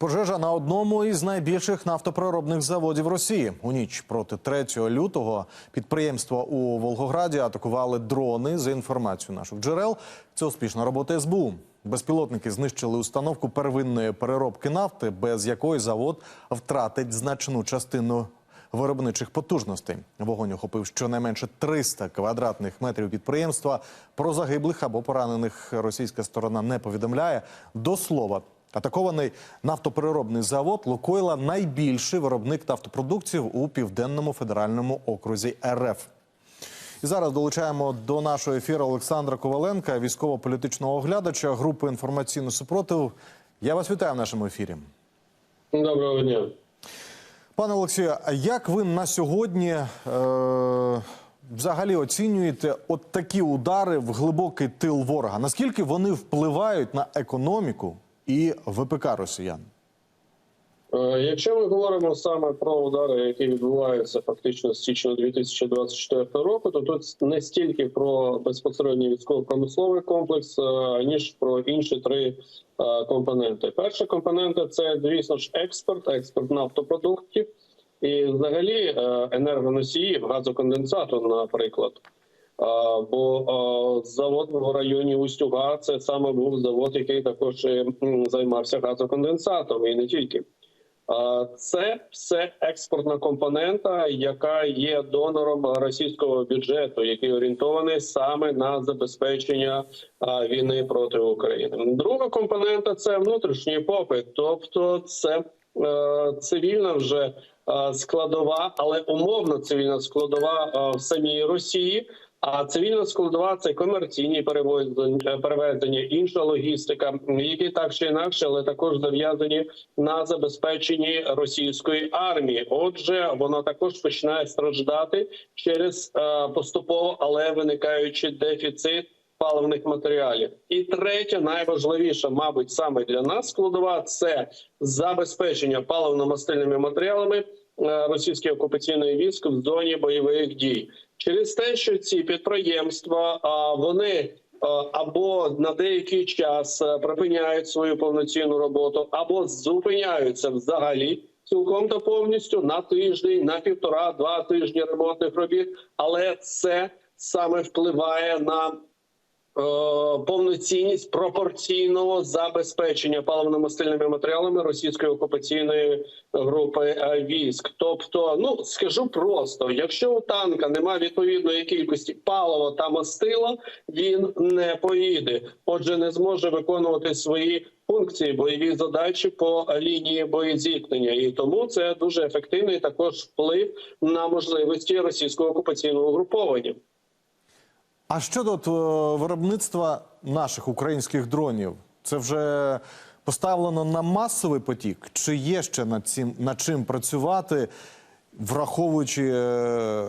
Пожежа на одному із найбільших нафтопереробних заводів Росії. У ніч проти 3 лютого підприємства у Волгограді атакували дрони. За інформацією наших джерел, це успішна робота СБУ. Безпілотники знищили установку первинної переробки нафти, без якої завод втратить значну частину виробничих потужностей. Вогонь охопив щонайменше 300 квадратних метрів підприємства. Про загиблих або поранених російська сторона не повідомляє. До слова, атакований нафтопереробний завод Лукойла найбільший виробник нафтопродуктів у південному федеральному окрузі РФ. І зараз долучаємо до нашого ефіру Олександра Коваленка, військово-політичного оглядача групи інформаційний супротив. Я вас вітаю в нашому ефірі. Доброго дня. Пане Олексію, а як ви на сьогодні е, взагалі оцінюєте от такі удари в глибокий тил ворога? Наскільки вони впливають на економіку і ВПК росіян? Е, Якщо ми говоримо саме про удари, які відбуваються фактично з січня 2024 року, то тут не стільки про безпосередній військово-промисловий комплекс, е, ніж про інші три е, компоненти. Перша компонента це, звісно ж, експорт, експорт нафтопродуктів і взагалі енергоносіїв, газоконденсату, наприклад. Бо завод в районі Устюга це саме був завод, який також е, займався газоконденсатом, і не тільки. Це все експортна компонента, яка є донором російського бюджету, який орієнтований саме на забезпечення війни проти України. Друга компонента це внутрішній попит, тобто це е, цивільна вже е, складова, але умовно цивільна складова е, в самій Росії. А цивільна складова це комерційні перевезення, перевезення, інша логістика, які так чи інакше, але також зав'язані на забезпеченні російської армії. Отже, вона також починає страждати через е, поступово, але виникаючи дефіцит паливних матеріалів. І третя, найважливіша, мабуть, саме для нас складова це забезпечення паливно-мастильними матеріалами е, російської окупаційної військ в зоні бойових дій через те, що ці підприємства вони або на деякий час припиняють свою повноцінну роботу, або зупиняються взагалі. Цілком та повністю на тиждень, на півтора-два тижні ремонтних робіт, але це саме впливає на е, повноцінність пропорційного забезпечення паливно-мастильними матеріалами російської окупаційної групи е, військ. Тобто, ну скажу просто: якщо у танка немає відповідної кількості палива та мастила, він не поїде. Отже, не зможе виконувати свої функції, бойові задачі по лінії боєзіткнення, і тому це дуже ефективний також вплив на можливості російського окупаційного угруповання. А щодо е, виробництва наших українських дронів, це вже поставлено на масовий потік? Чи є ще над цим над чим працювати, враховуючи е,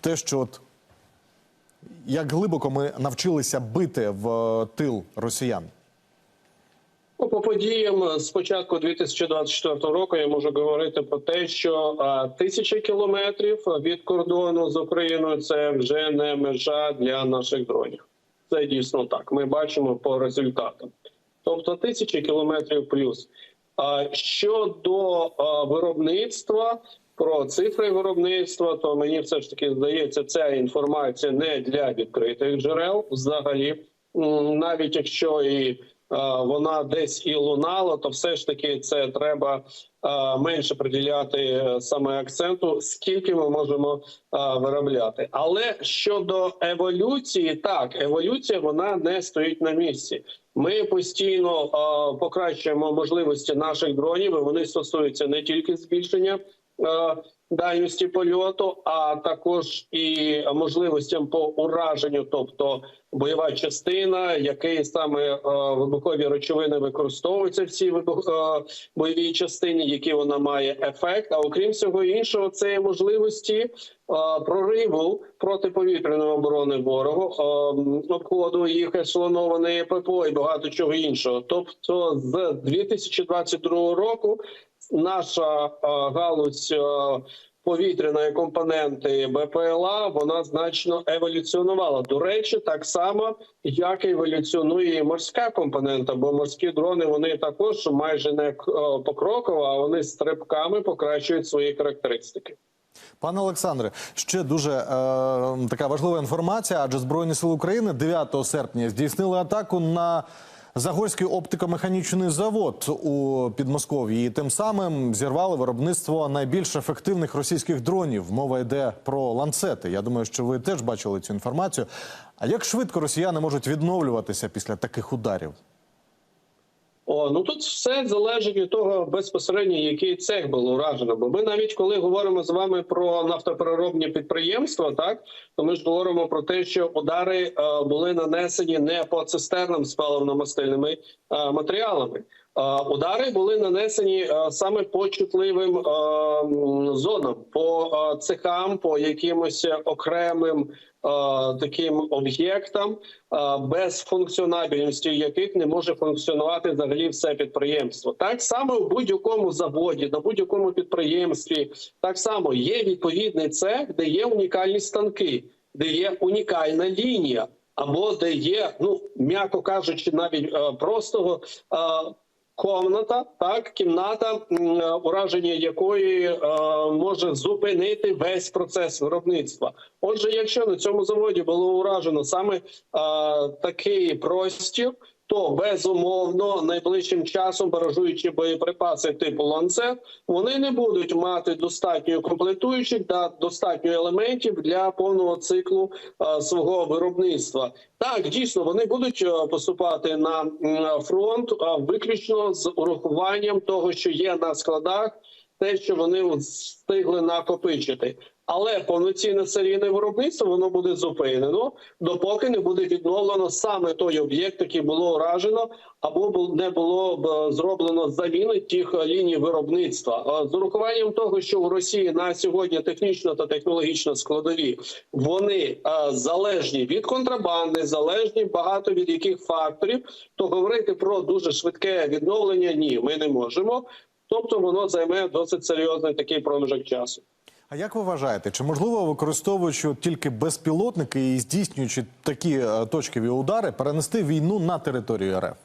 те, що от як глибоко ми навчилися бити в е, тил росіян? Ну, По подіям з початку 2024 року я можу говорити про те, що а, тисяча кілометрів від кордону з Україною це вже не межа для наших дронів. Це дійсно так. Ми бачимо по результатам. Тобто тисячі кілометрів плюс. А щодо виробництва, про цифри виробництва, то мені все ж таки здається, ця інформація не для відкритих джерел взагалі, навіть якщо і е, вона десь і лунала, то все ж таки це треба е, менше приділяти е, саме акценту, скільки ми можемо е, виробляти. Але щодо еволюції, так еволюція вона не стоїть на місці. Ми постійно е, покращуємо можливості наших дронів. і Вони стосуються не тільки збільшення. Дальності польоту, а також і можливостям по ураженню, тобто бойова частина, який саме е, вибухові речовини використовуються в цій вибух, е, бойовій частині, які вона має ефект. А окрім всього іншого, це є можливості е, прориву протиповітряної оборони ворогу, е, обходу їх ешелонованої ППО і багато чого іншого. Тобто, з 2022 року наша е, галузь е, повітряної компоненти БПЛА вона значно еволюціонувала. До речі, так само як еволюціонує і морська компонента, бо морські дрони вони також майже не е, покроково, а вони стрибками покращують свої характеристики. Пане Олександре, ще дуже е, така важлива інформація, адже Збройні сили України 9 серпня здійснили атаку на Загорський оптико-механічний завод у Підмосков'ї. І тим самим зірвали виробництво найбільш ефективних російських дронів. Мова йде про ланцети. Я думаю, що ви теж бачили цю інформацію. А як швидко росіяни можуть відновлюватися після таких ударів? О, ну тут все залежить від того безпосередньо, який цех було уражено. Бо ми навіть коли говоримо з вами про нафтопереробні підприємства, так то ми ж говоримо про те, що удари е, були нанесені не по цистернам з паливно-мастильними е, матеріалами. Е, удари були нанесені е, саме по чутливим е, зонам, по цехам, по якимось окремим таким об'єктам, без функціонабельності яких не може функціонувати взагалі все підприємство. Так само в будь-якому заводі, на будь-якому підприємстві, так само є відповідний цех, де є унікальні станки, де є унікальна лінія, або де є, ну м'яко кажучи, навіть е, простого. е, Комната, так, кімната, ураження якої е, може зупинити весь процес виробництва. Отже, якщо на цьому заводі було уражено саме е, такий простір, то безумовно найближчим часом баражуючі боєприпаси типу ланцет вони не будуть мати достатньо комплектуючих та достатньо елементів для повного циклу е, свого виробництва. Так, дійсно, вони будуть е, поступати на фронт е, виключно з урахуванням того, що є на складах, те, що вони от встигли накопичити. Але повноцінне серійне виробництво воно буде зупинено, допоки не буде відновлено саме той об'єкт, який було уражено, або не було зроблено заміни тих е, ліній виробництва. Е, З урахуванням того, що в Росії на сьогодні технічно та технологічно складові вони е, залежні від контрабанди, залежні багато від яких факторів, то говорити про дуже швидке відновлення ні, ми не можемо. Тобто воно займе досить серйозний такий проміжок часу. А як ви вважаєте, чи можливо використовуючи тільки безпілотники і здійснюючи такі е, точкові удари, перенести війну на територію РФ?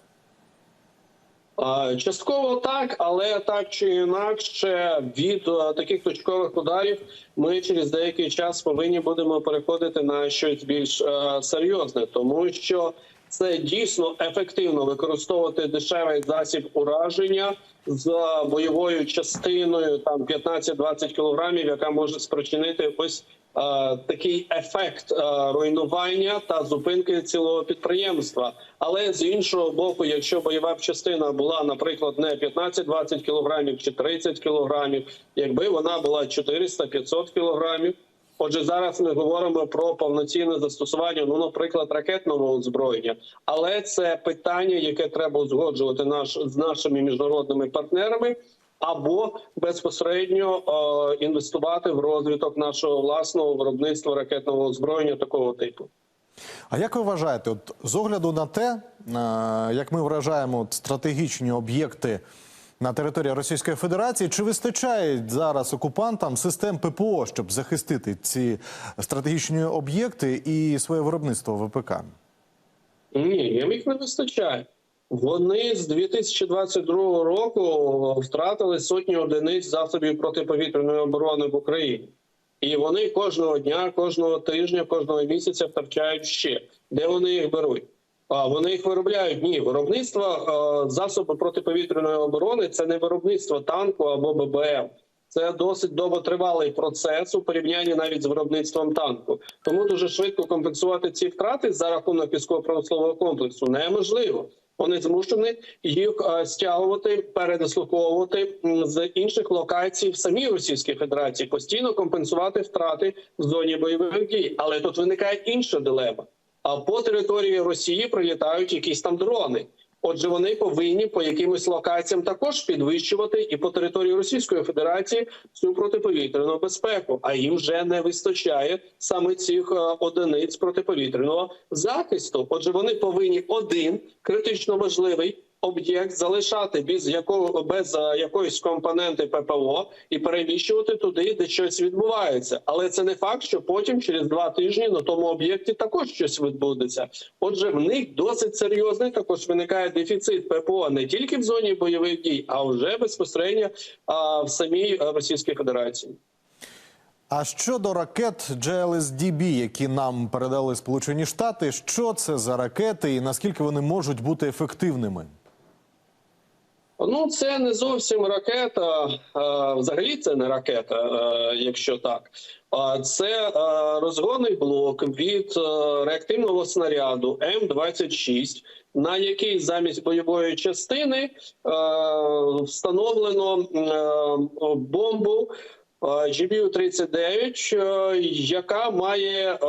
Частково так, але так чи інакше від е, таких точкових ударів ми через деякий час повинні будемо переходити на щось більш е, серйозне, тому що це дійсно ефективно використовувати дешевий засіб ураження з бойовою частиною там 15-20 кілограмів, яка може спричинити ось е, такий ефект е, руйнування та зупинки цілого підприємства. Але з іншого боку, якщо бойова частина була, наприклад, не 15-20 кілограмів чи 30 кілограмів, якби вона була 400-500 кілограмів. Отже, зараз ми говоримо про повноцінне застосування, ну, наприклад, ракетного озброєння, але це питання, яке треба узгоджувати наш з нашими міжнародними партнерами, або безпосередньо е, інвестувати в розвиток нашого власного виробництва ракетного озброєння такого типу. А як ви вважаєте, от з огляду на те, е, як ми вражаємо стратегічні об'єкти на території Російської Федерації, чи вистачає зараз окупантам систем ППО, щоб захистити ці стратегічні об'єкти і своє виробництво ВПК? Ні, їм їх не вистачає. Вони з 2022 року втратили сотні одиниць засобів протиповітряної оборони в Україні. І вони кожного дня, кожного тижня, кожного місяця втрачають ще. Де вони їх беруть? Вони їх виробляють. Ні, виробництво засобів протиповітряної оборони це не виробництво танку або ББМ. Це досить довготривалий процес у порівнянні навіть з виробництвом танку. Тому дуже швидко компенсувати ці втрати за рахунок військово-промислового комплексу неможливо. Вони змушені їх стягувати, передислоковувати з інших локацій в самій Російській Федерації, постійно компенсувати втрати в зоні бойових дій. Але тут виникає інша дилема. А по території Росії прилітають якісь там дрони. Отже, вони повинні по якимось локаціям також підвищувати і по території Російської Федерації цю протиповітряну безпеку. А їм вже не вистачає саме цих е, одиниць протиповітряного захисту. Отже, вони повинні один критично важливий об'єкт залишати без якого без е, якоїсь компоненти ППО і переміщувати туди, де щось відбувається. Але це не факт, що потім через два тижні на тому об'єкті також щось відбудеться. Отже, в них досить серйозний також виникає дефіцит ППО не тільки в зоні бойових дій, а вже безпосередньо а, в самій е, Російській Федерації. А щодо ракет JLSDB, які нам передали Сполучені Штати, що це за ракети і наскільки вони можуть бути ефективними? Ну, це не зовсім ракета. Взагалі, це не ракета, е, якщо так. Це е, розгонний блок від е, реактивного снаряду М-26, на який замість бойової частини встановлено бомбу е, GBU-39, е, яка має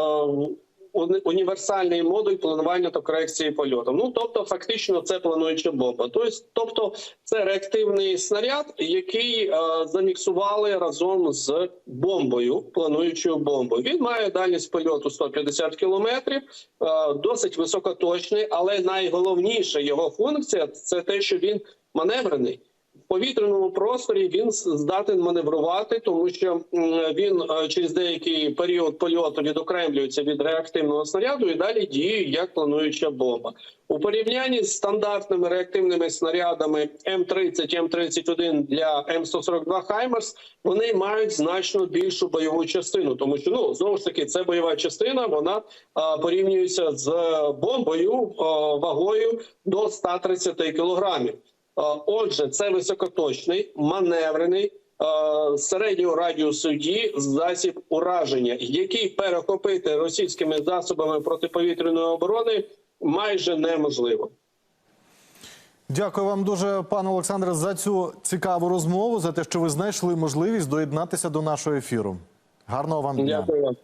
універсальний модуль планування та корекції польоту. Ну тобто, фактично, це плануюча бомба. Тобто, тобто, це реактивний снаряд, який е, заміксували разом з бомбою, плануючою бомбою. Він має дальність польоту 150 кілометрів, е, досить високоточний, але найголовніша його функція це те, що він маневрений. Повітряному просторі він здатен маневрувати, тому що він е, через деякий період польоту відокремлюється від реактивного снаряду і далі діє як плануюча бомба. У порівнянні з стандартними реактивними снарядами М30, М31 для М142 Хаймерс, вони мають значно більшу бойову частину, тому що ну знову ж таки це бойова частина. Вона а, порівнюється з бомбою а, вагою до 130 кілограмів. Отже, це високоточний, маневрений, середнього радіусу дії засіб ураження, який перехопити російськими засобами протиповітряної оборони майже неможливо. Дякую вам дуже, пане Олександре, за цю цікаву розмову, за те, що ви знайшли можливість доєднатися до нашого ефіру. Гарного вам дня. Дякую вам.